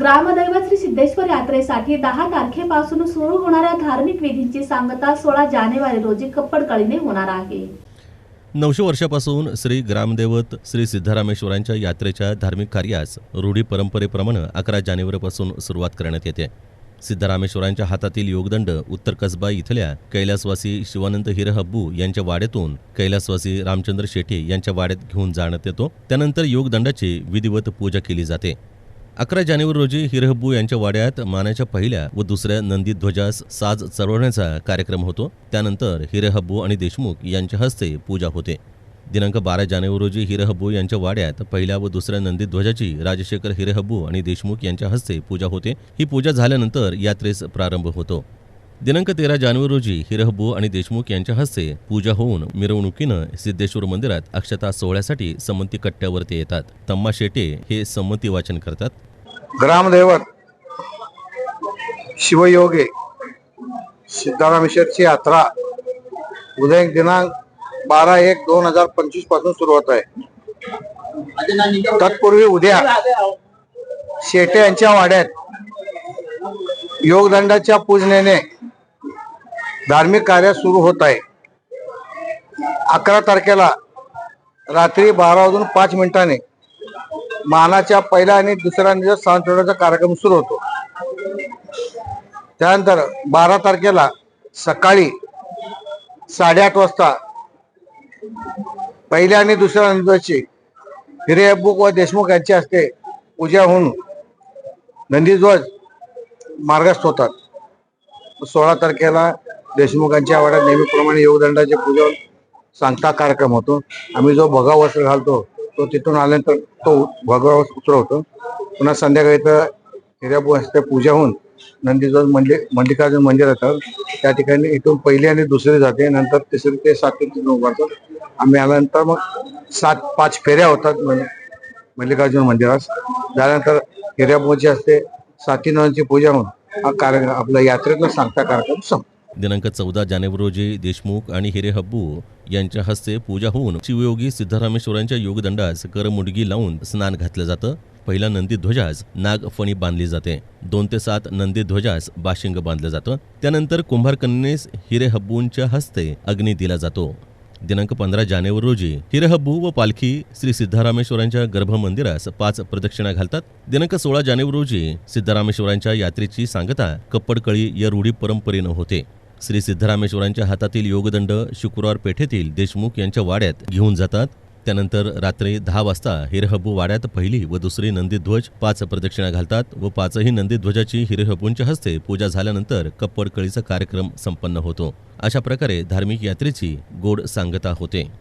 ग्रामदैवत श्री सिद्धेश्वर यात्रेसाठी दहा तारखेपासून सुरू होणाऱ्या धार्मिक विधींची सांगता सोळा जानेवारी रोजी कप्पडकळीने होणार आहे. नऊशे वर्षापासून श्री ग्रामदेवत श्री सिद्धरामेश्वरांच्या यात्रेच्या धार्मिक कार्यास रूढी परंपरेप्रमाणे अकरा जानेवारीपासून सुरुवात करण्यात येते. सिद्धरामेश्वरांच्या हातातील योगदंड उत्तर कसबा इथल्या कैलासवासी शिवानंद हिरहब्बू यांच्या वाड्यातून कैलासवासी रामचंद्र शेटे यांच्या वाड्यात घेऊन जाण्यात येतो. त्यानंतर योगदंडाची विधिवत पूजा केली जाते. अकरा जानेवारी रोजी हिरहब्बू यांच्या वाड्यात मानाच्या पहिल्या व दुसऱ्या नंदी ध्वजास साज चढवण्याचा कार्यक्रम होतो. त्यानंतर हिरहब्बू आणि देशमुख यांच्या हस्ते पूजा होते. दिनांक बारा जानेवारी रोजी हिरहब्बू यांच्या वाड्यात पहिल्या व दुसऱ्या नंदी ध्वजाची राजशेखर हिरहब्बू आणि देशमुख यांच्या हस्ते पूजा होते. ही पूजा झाल्यानंतर यात्रेस प्रारंभ होतो. दिनांक तेरा जानेवारी रोजी हिरहबू आणि देशमुख यांच्या हस्ते पूजा होऊन मिरवणुकीनं सिद्धेश्वर मंदिरात अक्षता सोहळ्यासाठी संमती कट्ट्यावरती येतात. तम्मा शेटे हे संमती वाचन करतात. ग्रामदैवत शिवयोगे सिद्धारामेश्वरची यात्रा उद्या दिनांक बारा एक दोन हजार पंचवीसपासून सुरू होत आहे. तत्पूर्वी उद्या शेटे यांच्या वाड्यात योगदंडाच्या पूजनेने धार्मिक कार्य सुरू होत आहे. अकरा तारखेला रात्री बारा वाजून पाच मिनिटांनी मानाच्या पहिल्या आणि दुसऱ्या दिवस सांस्कृतिक कार्यक्रम सुरू होतो. त्यानंतर बारा तारखेला सकाळी साडेआठ वाजता पहिल्या आणि दुसऱ्या नंदीची हिरेबुक व देशमुख यांच्या हस्ते पूजा होऊन नंदीध्वज मार्गस्थ होतात. सोळा तारखेला देशमुखांच्या आवाड्यात नेहमीप्रमाणे योगदंडाचे पूजन सांगता कार्यक्रम होतो. आम्ही जो भोगा वस्त्र घालतो तो तिथून आल्यानंतर तो भगवा वस्त्र उतरवतो. पुन्हा संध्याकाळी तर हिराबू असते पूजा होऊन नंदीजवळ मंदिर मल्लिकार्जुन मंदिर येतात त्या ठिकाणी इथून पहिली आणि दुसरी जाते. नंतर तिसरी ते सातवी तिथून उभारतात आम्ही आल्यानंतर मग सात पाच फेऱ्या होतात मल्लिकार्जुन मंदिरात झाल्यानंतर हिराबूची असते. साती पूजा होऊन हा कार्यक्रम आपला यात्रेतून सांगता कार्यक्रम संपतो. दिनांक चौदा जानेवारी रोजी देशमुख आणि हिरेहब्बू यांच्या हस्ते पूजा होऊन शिवयोगी सिद्धरामेश्वरांच्या योगदंडास करमुडगी लावून स्नान घातलं जातं. पहिला नंदी ध्वजास नागफणी बांधली जाते. दोन ते सात नंदी ध्वजास बाशिंग बांधलं जातं. त्यानंतर कुंभारकन्येस हिरेहब्बूंच्या हस्ते अग्नी दिला जातो. दिनांक पंधरा जानेवारी रोजी हिरहब्बू व पालखी श्री सिद्धरामेश्वरांच्या गर्भमंदिरास पाच प्रदक्षिणा घालतात. दिनांक सोळा जानेवारी रोजी सिद्धरामेश्वरांच्या यात्रेची सांगता कप्पडकळी या रूढी परंपरेनं होते. श्री सिद्धरामेश्वरांच्या हातातील योगदंड शुक्रवार पेठेतील देशमुख यांच्या वाड्यात घेऊन जातात. त्यानंतर रात्री दहा वाजता हिरहब्बू वाड्यात पहिली व दुसरी नंदीध्वज पाच प्रदक्षिणा घालतात व पाचही नंदीध्वजाची हिरहब्बूंच्या हस्ते पूजा झाल्यानंतर कप्पडकळीचा कार्यक्रम संपन्न होतो. अशा प्रकारे धार्मिक यात्रेची गोड सांगता होते.